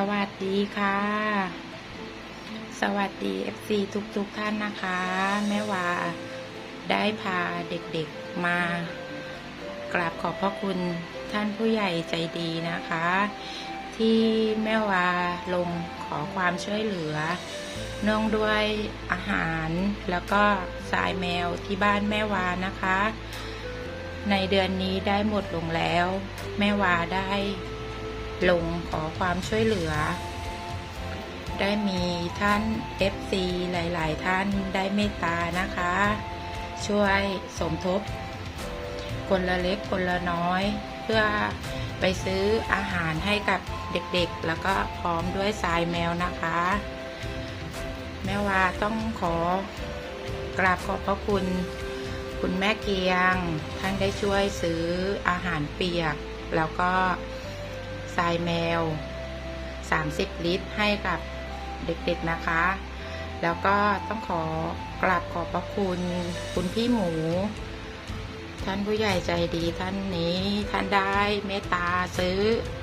สวัสดีค่ะ สวัสดี FC ทุกๆทท่านนะคะ แม่ว่าได้พาเด็กๆมากราบขอบพระคุณท่านผู้ใหญ่ใจดีนะคะ ที่แม่วาลงขอความช่วยเหลือ เนื่องด้วยอาหารแล้วก็สายแมวที่บ้านแม่วานะคะ ในเดือนนี้ได้หมดลงแล้ว แม่วาได้ ลงขอความช่วยเหลือ ได้มีท่าน FC หลาย ๆ ท่านได้เมตตานะคะ ช่วยสมทบ คนละเล็กคนละน้อย เพื่อไปซื้ออาหารให้กับเด็กๆ แล้วก็พร้อมด้วยสายแมวนะคะ แม่ว่าต้องขอกราบขอบพระคุณ คุณแม่เกียง ท่านได้ช่วยซื้ออาหารเปียก แล้วก็ ทรายแมว 30 ลิตร ให้กับเด็กๆนะคะ แล้วก็ต้องขอกราบขอบพระคุณคุณพี่หมู ท่านผู้ใหญ่ใจดีท่านนี้ท่านได้เมตตาซื้อ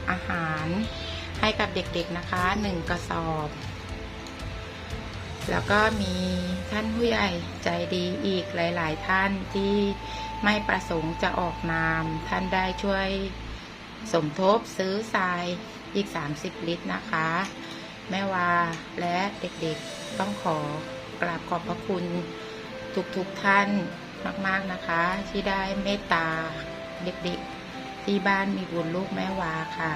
อาหารให้กับเด็กๆนะคะหนึ่งกระสอบ แล้วก็มีท่านผู้ใหญ่ใจดีอีกหลาย ๆ ท่านที่ไม่ประสงค์จะออกนาม ท่านได้ช่วย สมทบซื้อทรายอีก 30 ลิตรนะคะ แม่วาและเด็กๆต้องขอกราบขอบพระคุณทุกๆท่านมากๆนะคะ ที่ได้เมตตาเด็กๆ ที่บ้านมีบุญลูกแม่วาค่ะ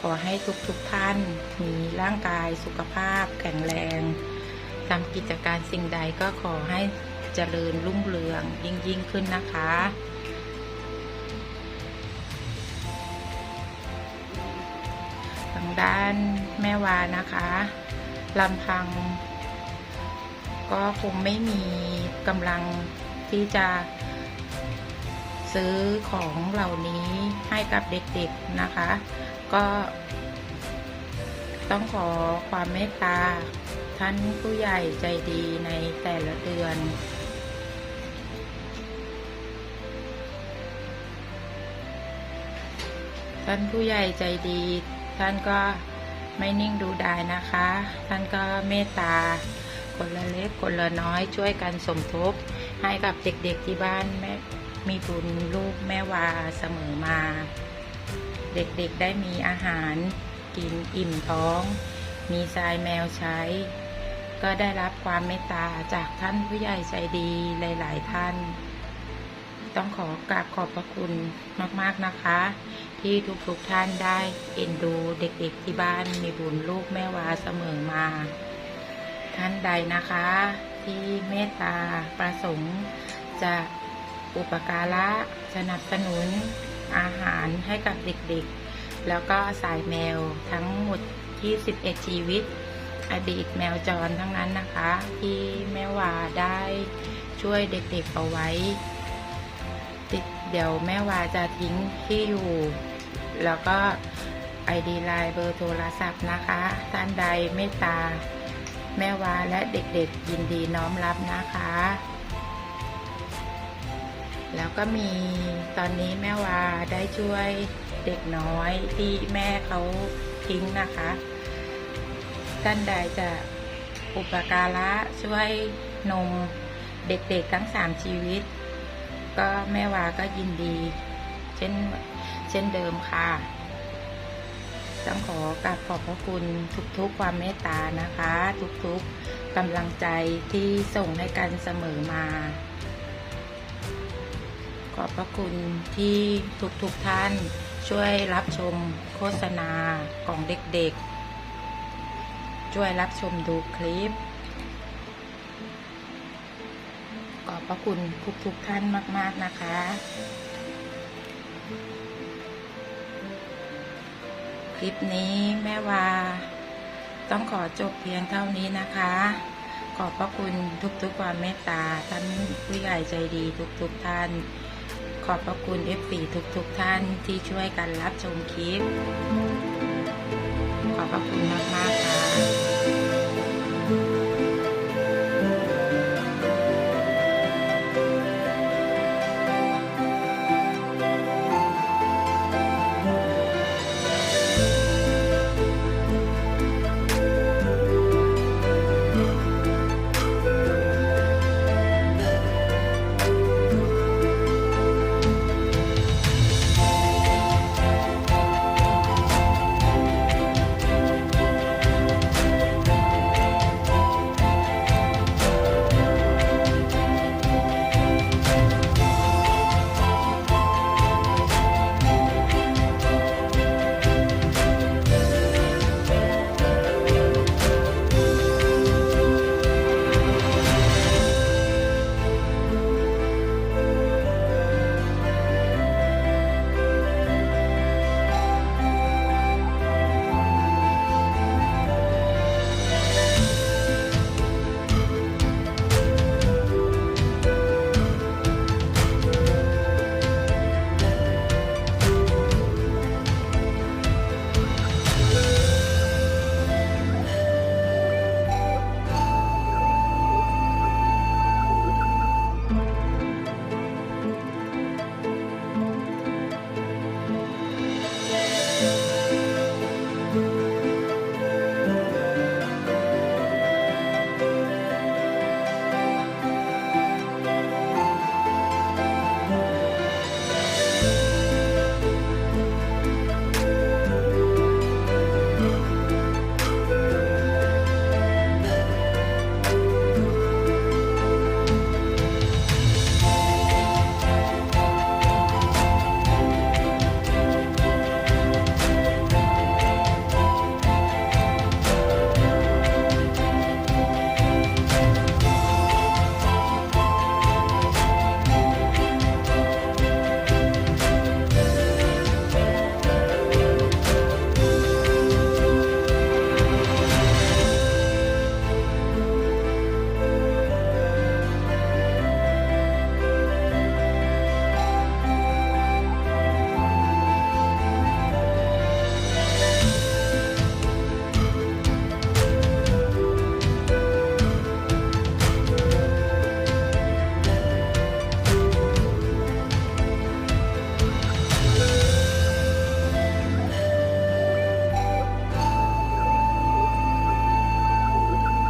ขอให้ทุกๆท่านมีร่างกายสุขภาพแข็งแรงทำกิจการสิ่งใดก็ขอให้เจริญรุ่งเรืองยิ่งยิ่งขึ้นนะคะ ด้านแม่วานะคะลำพัง ก็คงไม่มีกำลังที่จะซื้อของเหล่านี้ให้กับเด็กๆนะคะ ก็ต้องขอความเมตตาท่านผู้ใหญ่ใจดีในแต่ละเดือน ท่านผู้ใหญ่ใจดี ท่านก็ไม่นิ่งดูดายนะคะ ท่านก็เมตตาคนละเล็กคนละน้อยช่วยกันสมทบ ให้กับเด็กๆที่บ้านแม่มีบุญลูกแม่วาเสมอมา เด็กๆได้มีอาหารกินอิ่มท้อง มีทรายแมวใช้ ก็ได้รับความเมตตาจากท่านผู้ใหญ่ใจดีหลาย ๆ ท่าน ต้องขอกราบขอบพระคุณมาก ๆ นะคะ ที่ทุกๆท่านได้เอ็นดูเด็กๆที่บ้านมีบุญลูกแม่วาเสมอมา ท่านใดนะคะ ที่เมตตาประสงค์จะอุปการะสนับสนุนอาหารให้กับเด็กๆ แล้วก็สายแมวทั้งหมดที่11ชีวิต อดีตแมวจรทั้งนั้นนะคะ ที่แม่วาได้ช่วยเด็กๆเอาไว้ เดี๋ยวแม่วาจะทิ้งที่อยู่ แล้วก็ไอดีไลน์เบอร์โทรศัพท์นะคะ ท่านใดเมตตา แม่วาและเด็กๆ ยินดีน้อมรับนะคะ แล้วก็มีตอนนี้แม่วาได้ช่วยเด็กน้อยที่แม่เขาทิ้งนะคะ ท่านใดจะอุปการะช่วยนมเด็กๆทั้งสามชีวิต ก็แม่วาก็ยินดี เช่น ช่นเดิมค่ะต้องขอกราบขอบพระคุณทุกๆความเมตตานะคะ ทุกๆกำลังใจที่ส่งให้กันเสมอมา ขอบพระคุณที่ทุกๆท่านช่วยรับชมโฆษณาของเด็กๆ ช่วยรับชมดูคลิป ขอบพระคุณทุกๆท่านมาก ๆนะคะ คลิปนี้แม่วา ต้องขอจบเพียงเท่านี้นะคะ ขอบพระคุณทุกๆความเมตตาท่านผู้ใหญ่ใจดีทุกๆท่าน ขอบพระคุณเอฟปีทุกๆท่านที่ช่วยกันรับชมคลิป ขอบพระคุณมากๆค่ะ